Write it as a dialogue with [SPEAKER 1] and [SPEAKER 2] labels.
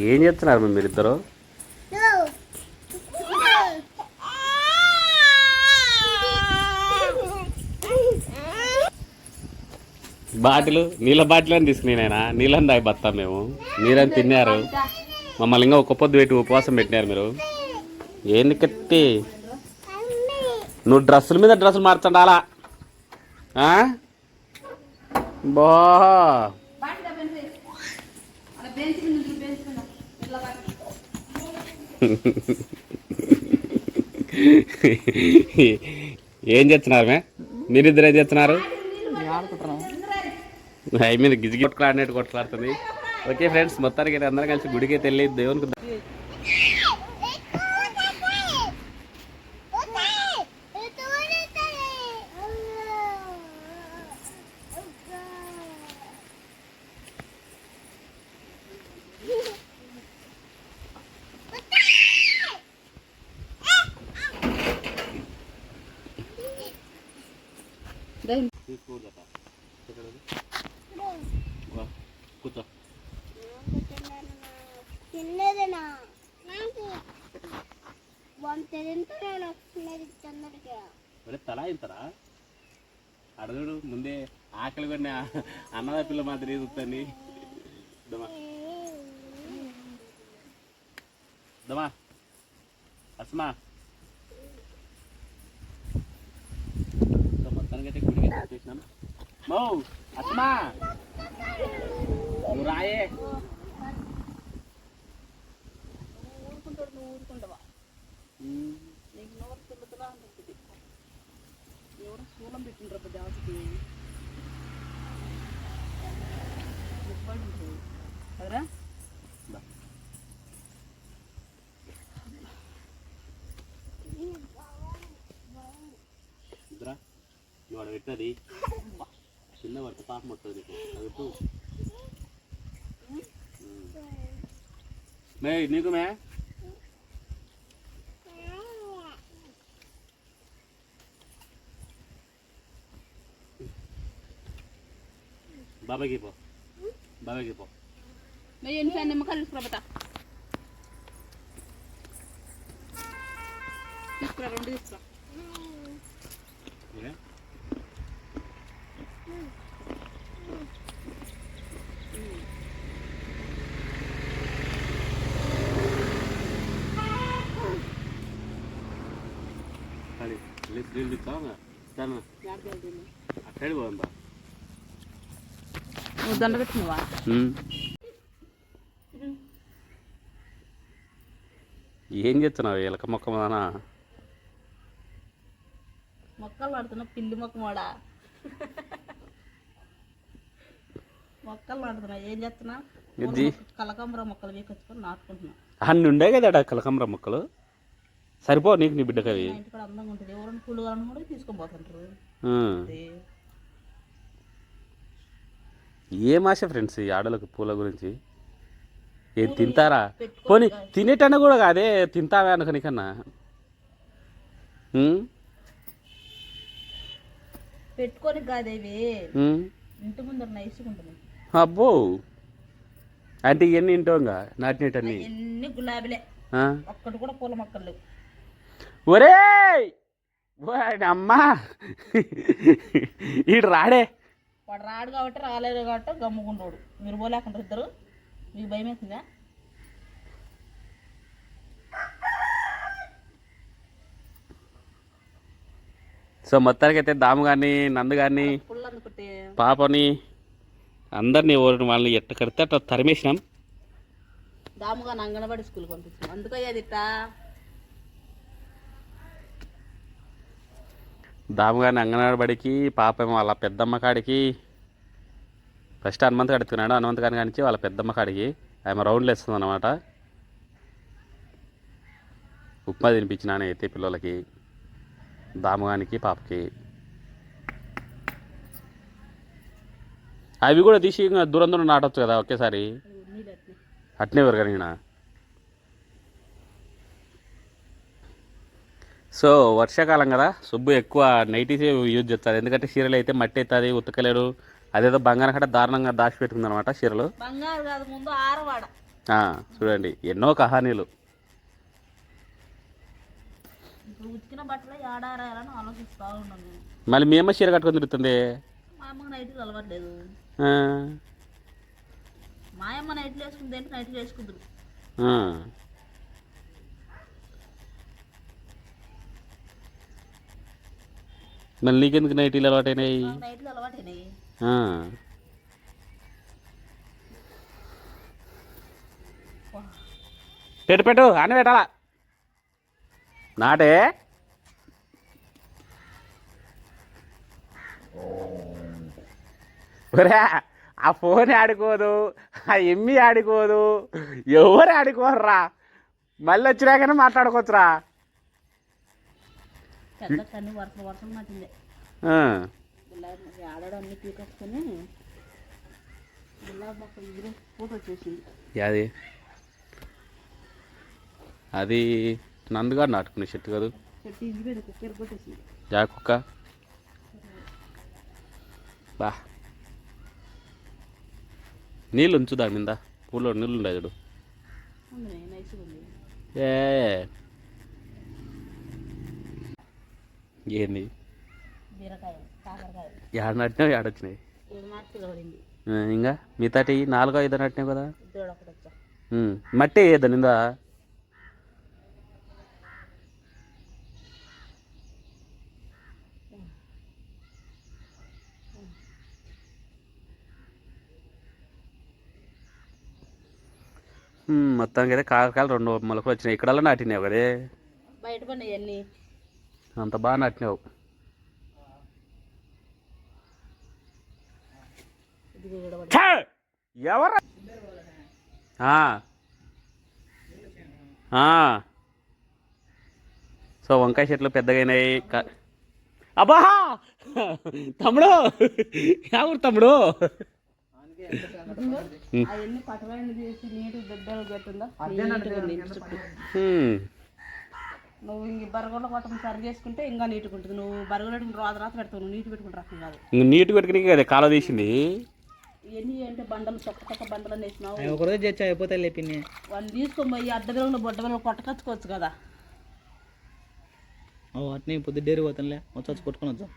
[SPEAKER 1] ఏం చేస్తున్నారు మీరిద్దరు? బాటిల్ నీళ్ళ బాటిల్ అని తీసుకునేనా నీళ్ళని దాగి బతాం మేము. మీరని తిన్నారు. మమ్మల్ని ఇంకా ఒక పొద్దు పెట్టి ఉపవాసం పెట్టినారు మీరు. ఏంది కత్తి నువ్వు డ్రెస్సుల మీద డ్రెస్సులు మార్చండాలా? ఆ? బా. ఏం చేస్తున్నారు మే? మీరిద్దరు ఏం చేస్తున్నారు? అయి మీద గిజిగి కొట్లాడినట్టు కొట్లాడుతుంది. ఓకే ఫ్రెండ్స్ మొత్తానికి అందరం కలిసి గుడికి వెళ్ళి దేవునికి ద- కూర్చో
[SPEAKER 2] చిన్నదేనా వంట
[SPEAKER 1] తలా ఇంతరా అడగడు ముందే ఆకలి కొన్ని అన్నదా పిల్ల మాత్రం చూస్తుంది. దమా. అస్మా సో మొత్తానికి అయితే గుడికి అయితే వచ్చేసినాం మౌ అస్మా నువ్వు రాయే
[SPEAKER 3] ఊరుకుంటాడు నువ్వు ఊరుకుంటావా
[SPEAKER 1] ఉమ్.
[SPEAKER 3] నీకు నోరు తిరుగుతుందా ఉంటుంది ఎవరు శూలం పెట్టిండ్రు దేవతకి ముప్పై ఉంటుంది కదరా
[SPEAKER 1] దా. ఇద్దరా నువ్వు అక్కడ పెట్టది. చిన్న పడితే పాపం వస్తుంది నీకు. మే నీకు మే. బాబాకి పో. బాబాకి పో.
[SPEAKER 3] మరి ఎన్ని నిమ్మకాయలు తీసుకురా తీసుకురా రెండు తీసుకురా.
[SPEAKER 1] నీళ్ళు ఇస్తావా సరే అక్కడికి పోదాం
[SPEAKER 3] నువ్వు దండ పెట్టినవా
[SPEAKER 1] ఏం చేస్తున్నావు ఎలక మొక్క మానా?
[SPEAKER 3] మొక్కలు పడుతున్నా పిల్లి మొక్క మాడా? మొక్కలు పడుతున్నా ఏం చేస్తున్నా? కలకంబర మొక్కలు వీకొచ్చుకొని నాటుకుంటున్నా.
[SPEAKER 1] అన్ని ఉండే కదా కలకమర మొక్కలు? సరిపో నీకు నీ బిడ్డకి అవి. ఏం ఆశ ఫ్రెండ్స్ ఈ ఆడలకు పూల గురించి? ఏం తింటారా? పోనీ తినేటన్నా కూడా కాదే తింటావే అనుకో నీకన్నా?
[SPEAKER 3] పెట్టుకొని కాదేవి? ఇంటి ముందర
[SPEAKER 1] అబ్బో! అంటే ఇవన్నీ ఇంటోంగా నాటినటన్నీ?
[SPEAKER 3] ఎన్ని గులాబీలే? ఒక్కటి కూడా పూల మొక్కలు
[SPEAKER 1] వాడి అమ్మా ఈడు రాడే.
[SPEAKER 3] వాడు రాడు కాబట్టి రాలేదు కాబట్టి గమ్ముకుంటాడు. మీరు పోలేకుండా ఇద్దరు. మీకు భయం వేసిందా?
[SPEAKER 1] సో మొత్తానికైతే దాము కానీ నందు
[SPEAKER 3] అందుకుంటే
[SPEAKER 1] పాపని అందరినీ ఎవరిని వాళ్ళని ఎట్ట కడితే అట్లా తరిమేసినాం.
[SPEAKER 3] దాముగా అంగన్వాడి స్కూల్కి పంపించాం. అందుకయ్యేది ఇట్టా
[SPEAKER 1] దాము కానీ అంగన్వాడి బడికి పాప ఏమో వాళ్ళ పెద్దమ్మ కాడికి. ఫస్ట్ హనుమంత్ కడుతున్నాడు హనుమంత్ గారి కానించి వాళ్ళ పెద్దమ్మ కాడికి. ఆమె రౌండ్లు వేస్తుంది అనమాట ఉప్మా తినిపించినాను అయితే పిల్లలకి దాముగానికి పాపకి. అవి కూడా తీసి దూరం దూరం నాటొచ్చు కదా ఒకేసారి.
[SPEAKER 3] అట్నే.
[SPEAKER 1] పెరగనినా సో వర్షాకాలం కదా సుబ్బు ఎక్కువ నైటీసే యూజ్ చేస్తారు. ఎందుకంటే చీరలు అయితే మట్టి అవుతుంది ఉతకలేడు. అదేదో బంగారం కట్ట దారుణంగా దాచిపెట్టుకుంది అనమాట చీరలు. చూడండి ఎన్నో కహానీలు. మళ్ళీ మీ అమ్మ చీర కట్టుకొని తిరుగుతుంది?
[SPEAKER 3] మా నైట్లు అమ్మ వేసుకుంది నైట్లు
[SPEAKER 1] మళ్ళీ నీకెందుకు నైటీలు అలవాటైనాయి?
[SPEAKER 3] నైట్లు అలవాటైనాయి.
[SPEAKER 1] పెట్టు పెట్టు అని పెట్టాలా? నాటే? ఒరే ఆ ఫోన్ ఆడుకోదు ఆ ఎమ్మి ఆడుకోదు ఎవరు ఆడుకోర్రా? మళ్ళీ వచ్చినాకనే మాట్లాడుకోవచ్చురా.
[SPEAKER 3] పెద్ద కన్ని వరుస వరుస నాటిందే
[SPEAKER 1] ఆ.
[SPEAKER 3] గులాబీ ఆడాడు అన్ని పీకొచ్చుకొని గులాబీ మొక్క ఇదిలో ఫోటో చేసింది
[SPEAKER 1] అది అది నందుగారు నాటుకునే చెట్టు కాదు?
[SPEAKER 3] చెట్టు ఇది మీద కుక్కర్ కొట్టేసింది.
[SPEAKER 1] యా కుక్క? బా. నీళ్ళు ఉంచు దాని మీద. పూలో నీళ్ళు ఉండే చూడు.
[SPEAKER 3] ఉంది నైస్గా ఉంది.
[SPEAKER 1] ఏ. ఏంది? ఏడ నట్టినావు ఏడొచ్చినాయి ఇంకా? మిగతాటి నాలుగో ఐదో నట్టినావు కదా? మట్టి వేయద్దా నిందా? మొత్తానికి అయితే కాకరకాయలు రెండు మొలకలు వచ్చినాయి. ఇక్కడల్లా నాటినావు కదే?
[SPEAKER 3] బయట పడినాయి
[SPEAKER 1] అంత బాగా నాటినావు. ఛే! ఎవరు? ఆ. ఆ. సో వంకాయ చెట్లు పెద్దగైనాయి అబ్బా! తమ్ముడు! ఎవరు తమ్ముడు?
[SPEAKER 3] అవన్నీ పటమైన చేసి నీటి బిడ్డలు గట్టుందా నీట్గా ఉంది ఇంటి చుట్టూ
[SPEAKER 1] హ్మ్.
[SPEAKER 3] నువ్వు ఇంక బరగొండ కొట్టం సరి చేసుకుంటే ఇంకా నీట్గా ఉంటుంది నువ్వు బరగొడ రాత రాత పెడతావు నువ్వు నీటి పెట్టుకుని రకం కాదు.
[SPEAKER 1] ఇంక నీటి పెట్టుకుని కదా కాలువ తీసింది?
[SPEAKER 3] ఇవన్నీ అంటే బండలు చొక్క చొక్క బండలు అని వేసినావు
[SPEAKER 4] ఒకరోజు తెచ్చి అయిపోతాయి లేపిన్ని
[SPEAKER 3] వాళ్ళు తీసుకొని పోయి అర్ధ బిల్లు బొడ్డ బిల్లు కొట్టకచ్చుకోవచ్చు కదా.
[SPEAKER 4] వాటిని పొద్దు డేరి పోతానులే. వచ్చి వచ్చి కొట్టుకొని వచ్చాం.